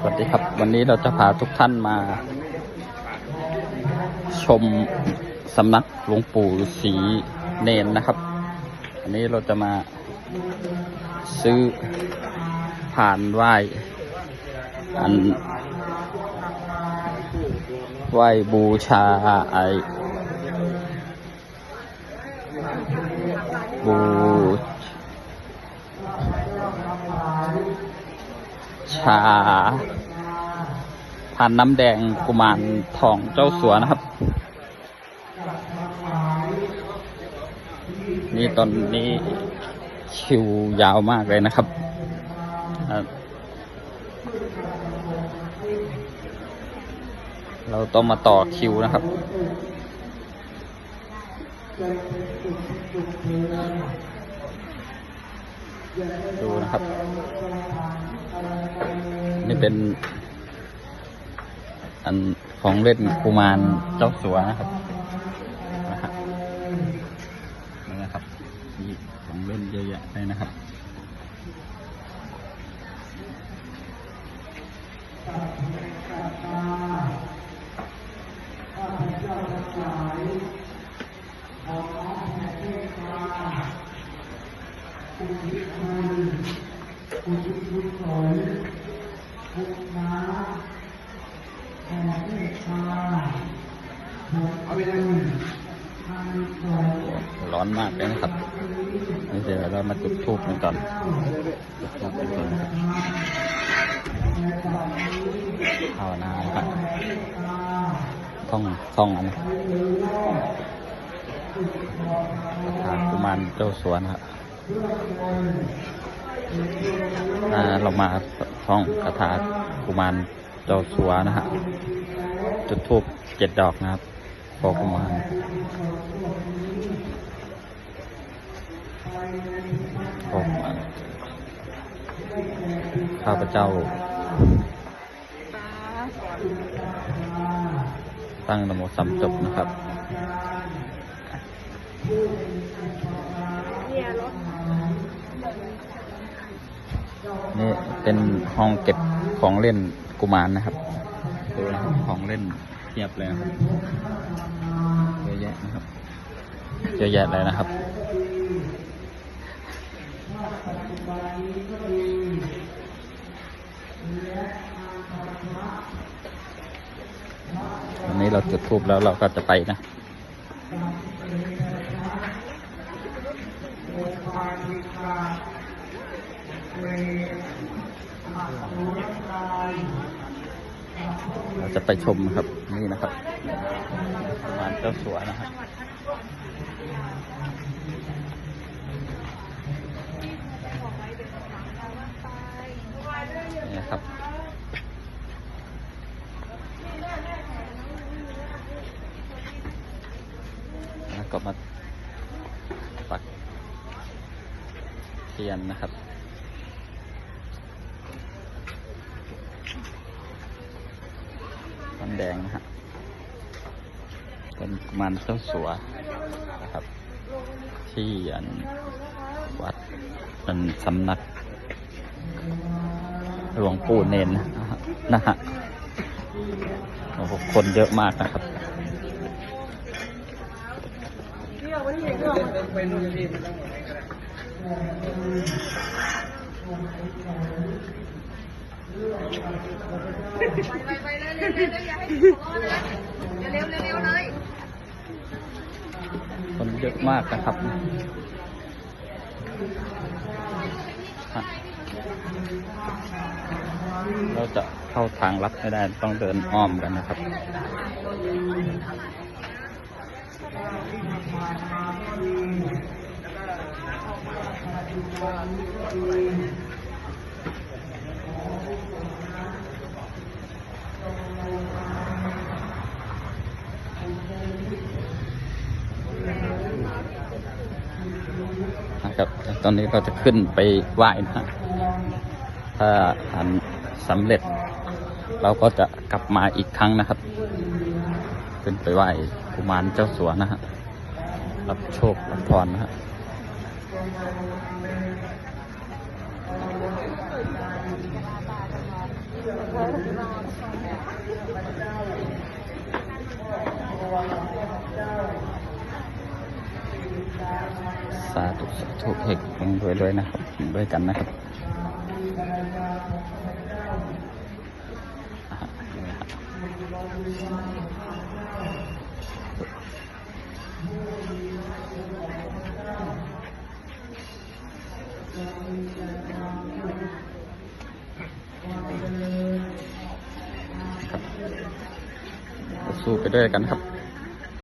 สวัสดีครับ วันนี้เราจะพาทุกท่านมา ชมสำนักหลวงปู่ศรีเนนนะครับ อันนี้เราจะมาซื้อผ่านไหว้อันไหว้บูชาไอบู ชาผ่านน้ำแดงกุมารทองเจ้าสัวนะครับ นี่ตอนนี้คิวยาวมากเลยนะครับ เราต้องมาต่อคิวนะครับ ดูนะครับ นี่เป็น อันของเล่นกุมารเจ้าสัวนะครับนี่นะครับมีของเล่นเยอะแยะเลยนะครับ ร้อนมากเลยนะครับนี่เดี๋ยวเรามาจุดทูบกันก่อนจุดทูบกันก่อนภาวนาครับท่องท่องอันนะคาถากุมารเจ้าสวนครับ เรามาท่องคาถากุมารเจ้าสัวนะฮะจุดทูบเจ็ดดอกนะครับขอกุมารผมาข้าพเจ้า ตั้งนโมสัมจบนะครับ นี่เป็นห้องเก็บของเล่นกุมารนะครับดูนะครับของเล่นเทียบเลยนะครับเยอะแยะนะครับเยอะแยะเลยนะครับวันนี้เราจุดทูบแล้วเราก็จะไปนะ เราจะไปชมครับนี่นะครับประมาณเจ้าสัวนะครับนี่ครับแล้วก็มาปักเทียนนะครับ น้ำแดงนะฮะเป็นมันเจ้าสัวนะครับ ที่อันวัดอันสำนัก หลวงปู่เนนนะฮะโอ้โหคนเยอะมากนะครับ ไปไปเร็วเร็วเร็วอย่าให้ถึงคอเลยเร็วเร็วเร็วเลยคนเยอะมากนะครับเราจะเข้าทางลัดไม่ได้ต้องเดินอ้อมกันนะครับนะครับ ตอนนี้เราจะขึ้นไปไหว้นะถ้าอันสำเร็จ เราก็จะกลับมาอีกครั้งนะครับ ขึ้นไปไหว้กุมารเจ้าสัวนะฮะรับโชครับพรนะฮะเสาธุสาธุเอกเองด้วยด้วยนะครับด้วยกันนะครับอะนี่นะครับครับสู้ไปด้วยกันครับ